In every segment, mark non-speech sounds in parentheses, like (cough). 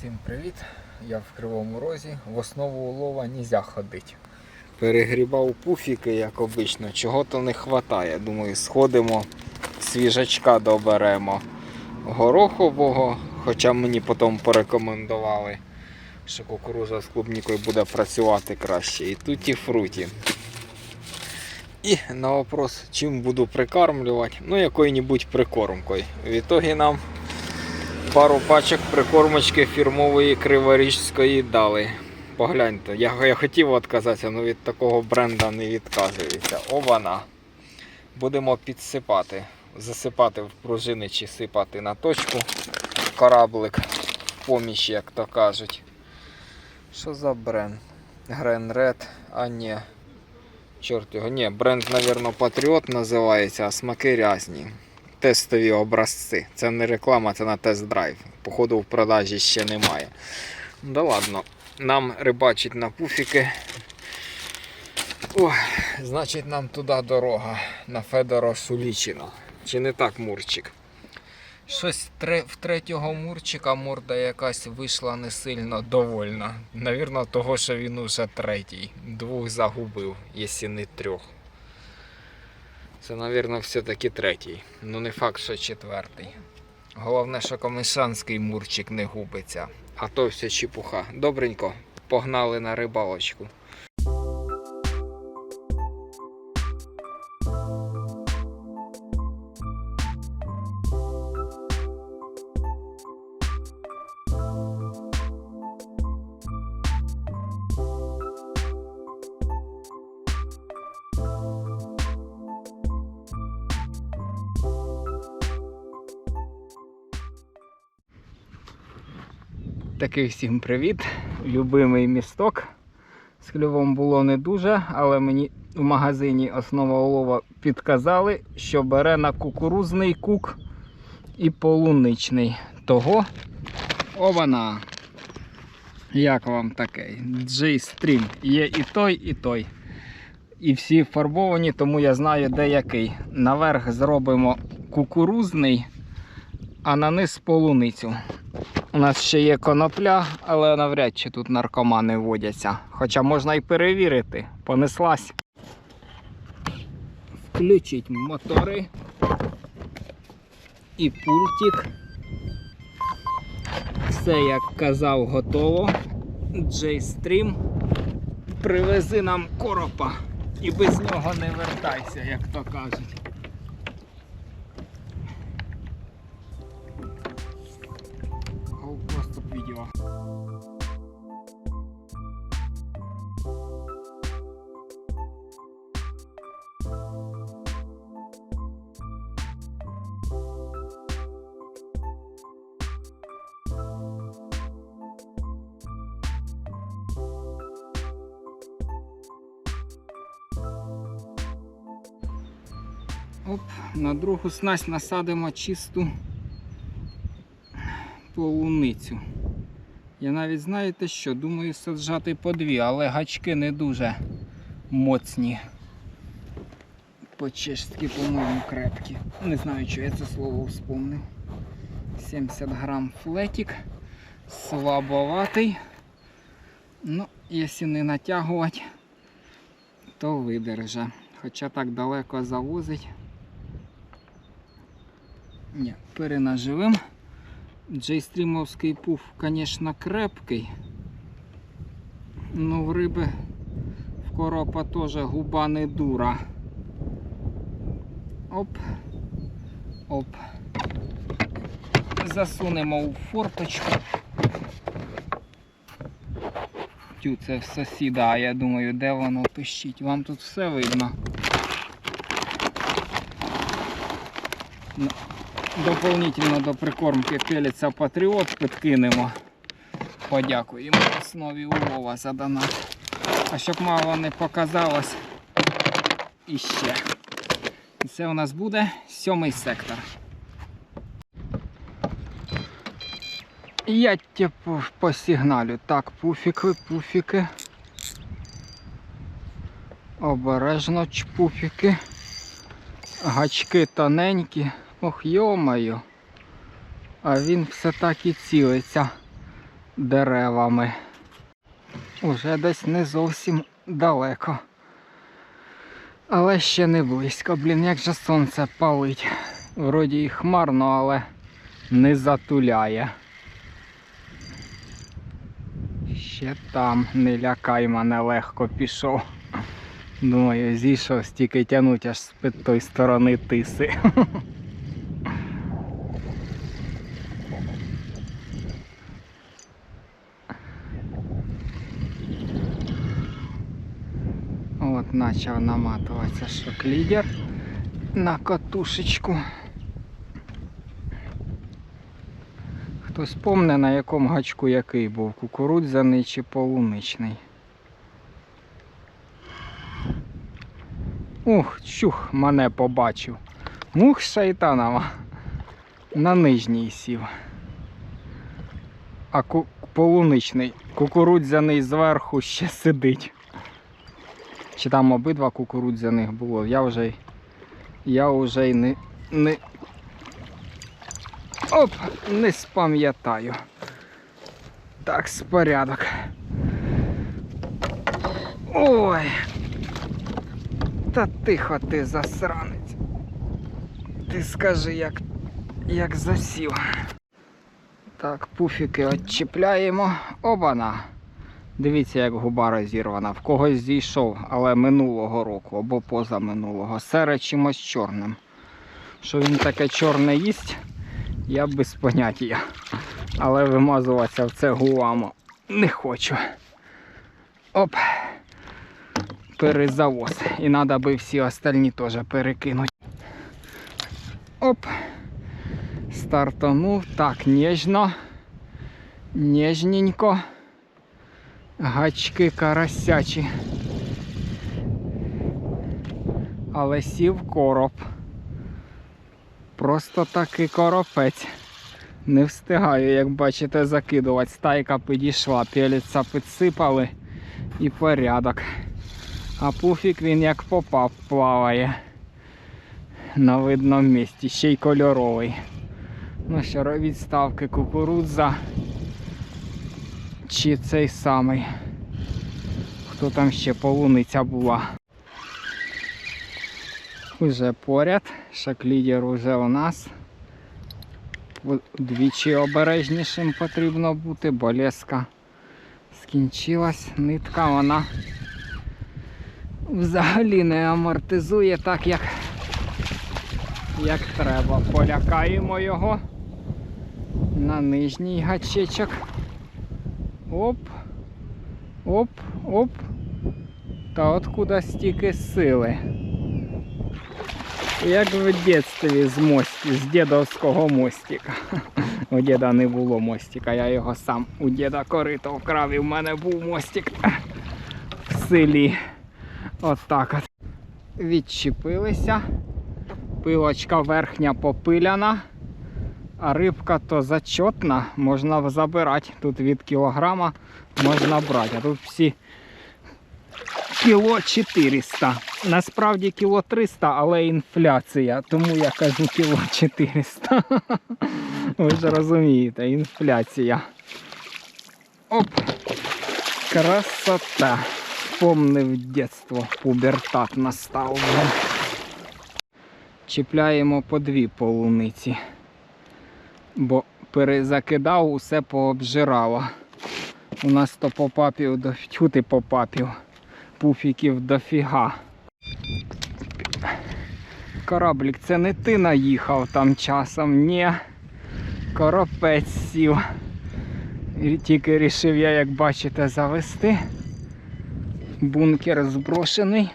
Всім привіт! Я в Кривому Розі. В основу улова нельзя ходити. Перегрібав пуфіки, як обично, чого то не вистачає. Думаю, сходимо, свіжачка доберемо горохового, хоча мені потім порекомендували, що кукуруза з клубнікою буде працювати краще. І тут і фруті. І на вопрос, чим буду прикармлювати, ну якою-небудь прикормкою. В ітогі нам пару пачок прикормочки фірмової криворіжської дали. Погляньте, я, я хотів відказатися, але від такого бренда не відказується. Обана. Будемо підсипати. Засипати в пружини чи сипати на точку. Кораблик в поміч, як то кажуть. Що за бренд? Грен Ред, а ні. Чорт його. Ні, бренд, мабуть, Патріот називається, а смаки різні тестові образці. Це не реклама, це на тест-драйв. Походу в продажі ще немає. Да ладно, нам рибачить на пуфіки. Ой, значить нам туди дорога на Федоро Сулічино. Чи не так, Мурчик? Щось в третього Мурчика морда якась вийшла не сильно довольна. Навірно, того, що він уже третій. Двох загубив, якщо не трьох. Це, мабуть, все-таки третій. Ну не факт, що четвертий. Головне, що комишанський мурчик не губиться. А то все чепуха. Добренько, погнали на рибалочку. Такий всім привіт. Любимий місток. З клювом було не дуже, але мені в магазині основа олова підказали, що бере на кукурузний кук і полуничний. Того обана. Як вам такий? J-Stream. Є і той, і той. І всі фарбовані, тому я знаю, де який. Наверх зробимо кукурузний, а на низ полуницю. У нас ще є конопля, але навряд чи тут наркомани водяться. Хоча можна і перевірити. Понеслась. Включить мотори і пультик. Все, як казав, готово. J-Stream. Привези нам коропа. І без нього не вертайся, як то кажуть. Оп, на другу снасть насадимо чисту полуницю. Я навіть знаєте що, думаю саджати по дві, але гачки не дуже моцні. По-чешськи, по-моєму, крепкі. Не знаю, що я це слово вспомнив. 70 грам флетик. Слабоватий. Ну, якщо не натягувати, то видержа. Хоча так далеко завозить. Ні, перенаживим. Джейстрімовський пуф, звісно, крепкий. Ну, в риби в коропа теж губа не дура. Оп. Оп. Засунемо у форточку. Тю, це в сусіда, а я думаю, де воно пищить. Вам тут все видно. Дополнительно до прикормки пелиця Патріот підкинемо. Подякуємо основі улова за донат. А щоб мало не показалось іще. І Це у нас буде сьомий сектор. Я типу по сигналю. Так, пуфіки, пуфіки. Обережно чпуфіки. Гачки тоненькі. Ох, йомаю. А він все так і цілиться. деревами. Уже десь не зовсім далеко. Але ще не близько. Блін, як же сонце палить. Вроді і хмарно, але не затуляє. Ще там, не лякай мене, легко пішов. Думаю, зійшов стільки тянуть аж з під тої сторони тиси. (laughs) От почав наматуватися шок-лідер на катушечку. Хтось помне на якому гачку який був, кукурудзяний чи полуничний. Ух, чух, мене побачив. Ух, шайтанова. На нижній сів. А ку- полуничний, кукурудзяний зверху ще сидить. Чи там обидва кукурудзяних було? Я вже, я вже й не, не. Оп! Не спам'ятаю. Так, порядок. Ой. Та тихо ти засранець. Ти скажи, як, як засів. Так, пуфіки відчіпляємо. Обана. Дивіться, як губа розірвана. В когось зійшов, але минулого року або позаминулого. Сере чимось чорним. Що він таке чорне їсть, я без поняття. Але вимазуватися в це гуамо не хочу. Оп. Перезавоз. І треба би всі остальні теж перекинути. Оп. Стартанув. Так, ніжно. Ніжненько. Гачки карасячі. Але сів короб. Просто такий коропець. Не встигаю, як бачите, закидувати. Стайка підійшла, пеліця підсипали і порядок. А пуфік він як попав плаває на видному місці, ще й кольоровий. Ну що, відставки кукурудза чи цей самий. Хто там ще полуниця була. Уже поряд, шаклідер уже у нас. Двічі обережнішим потрібно бути, бо леска скінчилась. Нитка вона взагалі не амортизує так, як, як треба. Полякаємо його на нижній гачечок. Оп. Оп, оп. Та откуда стільки сили? Як в дитинстві з мості, з дідовського мостика. (laughs) У діда не було мостика, я його сам у діда корито вкрав і в мене був мостик (laughs) в селі. От от. Відчепилися. Пилочка верхня попиляна. А рибка то зачетна, можна забирати. Тут від кілограма можна брати. А тут всі кіло 400. Насправді кіло 300, але інфляція. Тому я кажу кіло 400. (laughs) Ви ж розумієте, інфляція. Оп! Красота. Помнив дитинство, пубертат настав. Чіпляємо по дві полуниці бо перезакидав, усе пообжирало. У нас то попапів до тюти попапів, пуфіків дофіга. Кораблік, це не ти наїхав там часом, ні. Коропець сів. Тільки рішив я, як бачите, завести. Бункер зброшений.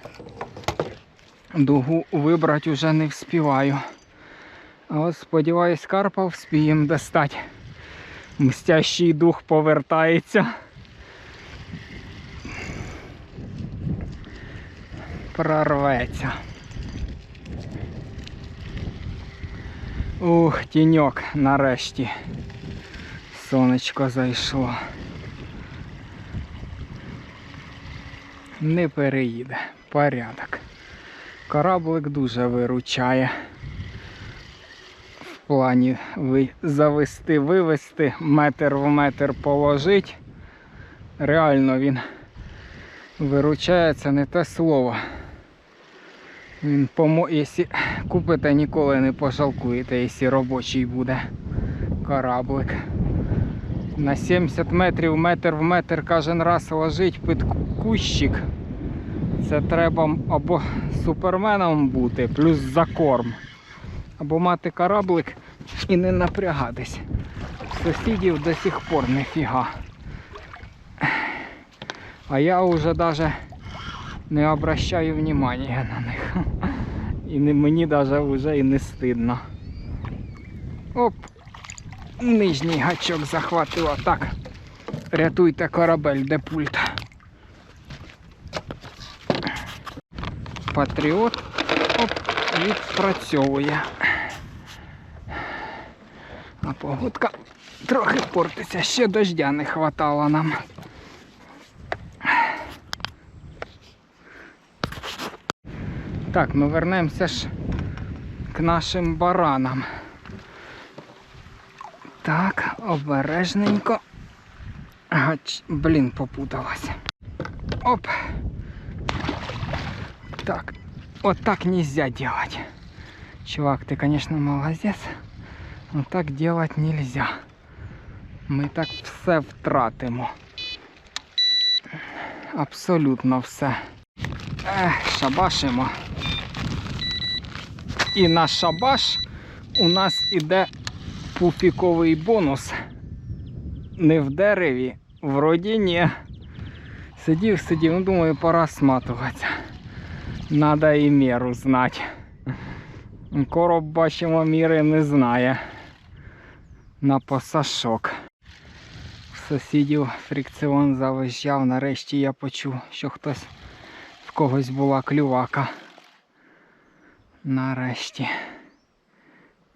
Дугу вибрати вже не вспіваю. От сподіваюсь, Карпа вспіємо достати. Мстящий дух повертається. Прорветься. Ух, тіньок нарешті. Сонечко зайшло. Не переїде. Порядок. Кораблик дуже виручає плані завести, вивести, метр в метр положити. Реально він виручає, це не те слово. Він помо... Якщо купите, ніколи не пожалкуєте, якщо робочий буде кораблик. На 70 метрів метр в метр кожен раз ложить під кущик. Це треба або суперменом бути, плюс закорм. Або мати кораблик і не напрягатись. Сусідів до сих пор ніфіга. А я вже навіть не обращаю внимания на них. І не, мені навіть вже і не стидно. Оп! Нижній гачок захватило. Так. Рятуйте корабель, де пульт. Патріот оп, відпрацьовує. Погодка трохи портиться, ще дождя не хватало нам. Так, ну вернемося ж к нашим баранам. Так, обережненько. Гач, блін, попуталась. Оп. Так, вот так нельзя делать. Чувак, ты, конечно, молодец, но так делать нельзя. Ми так все втратимо. Абсолютно все. Ех, шабашимо. І на шабаш у нас іде пуфіковий бонус. Не в дереві, вроді ні. Сидів, сидів, ну думаю, пора сматуватися. Надо і міру знати. Короб, бачимо, міри не знає. На посашок. Сусідів фрикціон завищав. Нарешті я почув, що хтось в когось була клювака. Нарешті.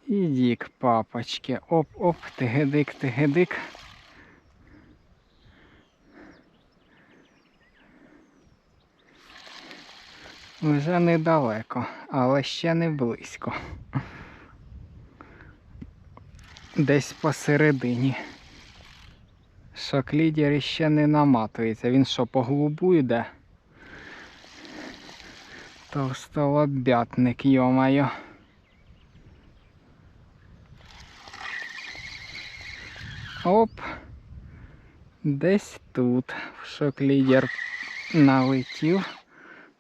Ідік, папочки. Оп-оп, тигедик, тигедик. Вже недалеко, але ще не близько. Десь посередині. Шок-лідер ще не наматується. Він що, по глубу йде? Товстолобятник, йомайо. Оп. Десь тут шок-лідер налетів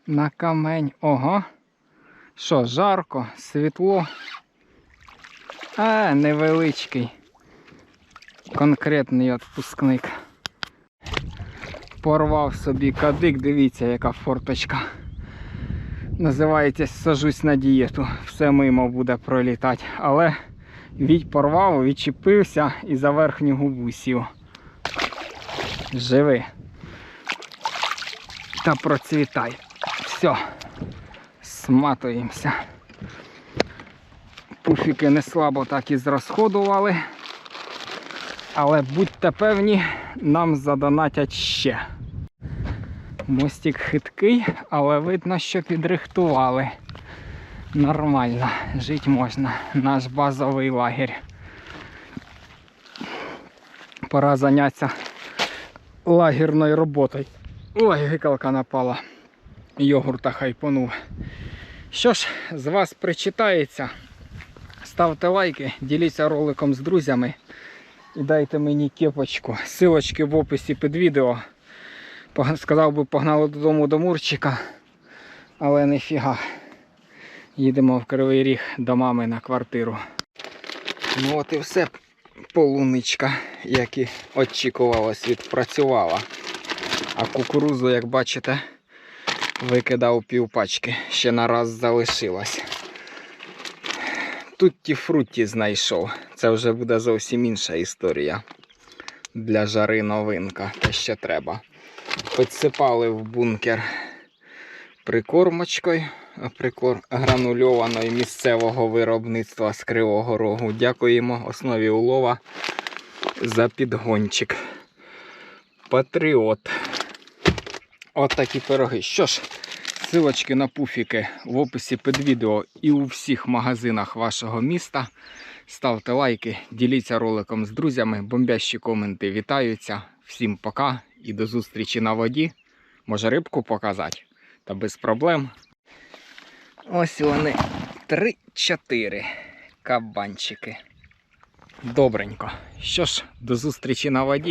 на камень. Ого. Що, жарко, світло. А, невеличкий. Конкретний відпускник. Порвав собі кадик, дивіться, яка форточка. Називається Сажусь на дієту. Все мимо буде пролітати. Але відь порвав, відчепився і за верхню губу сів. Живи. Та процвітай. Все. Сматуємося. Пуфіки не слабо так і зрозходували. Але будьте певні, нам задонатять ще. Мостик хиткий, але видно, що підрихтували. Нормально, жити можна. Наш базовий лагерь. Пора зайнятися лагерною роботою. Ой, гикалка напала. Йогурта хайпонув. Що ж, з вас причитається. Ставте лайки, діліться роликом з друзями і дайте мені кепочку. Силочки в описі під відео. Сказав би, погнали додому до Мурчика, але ніфіга. Їдемо в Кривий Ріг до мами на квартиру. Ну от і все, полуничка, як і очікувалось, відпрацювала. А кукурузу, як бачите, викидав півпачки. Ще на раз залишилось. Тут ті фрутті знайшов. Це вже буде зовсім інша історія. Для жари новинка, те ще треба. Підсипали в бункер прикормочкою, прикор гранульованої місцевого виробництва з Кривого Рогу. Дякуємо основі улова за підгончик. Патріот. От такі пироги. Що ж, Силочки на пуфіки в описі під відео і у всіх магазинах вашого міста. Ставте лайки, діліться роликом з друзями, бомбящі коменти вітаються. Всім пока і до зустрічі на воді. Може рибку показати? Та без проблем. Ось вони. Три-чотири кабанчики. Добренько. Що ж, до зустрічі на воді.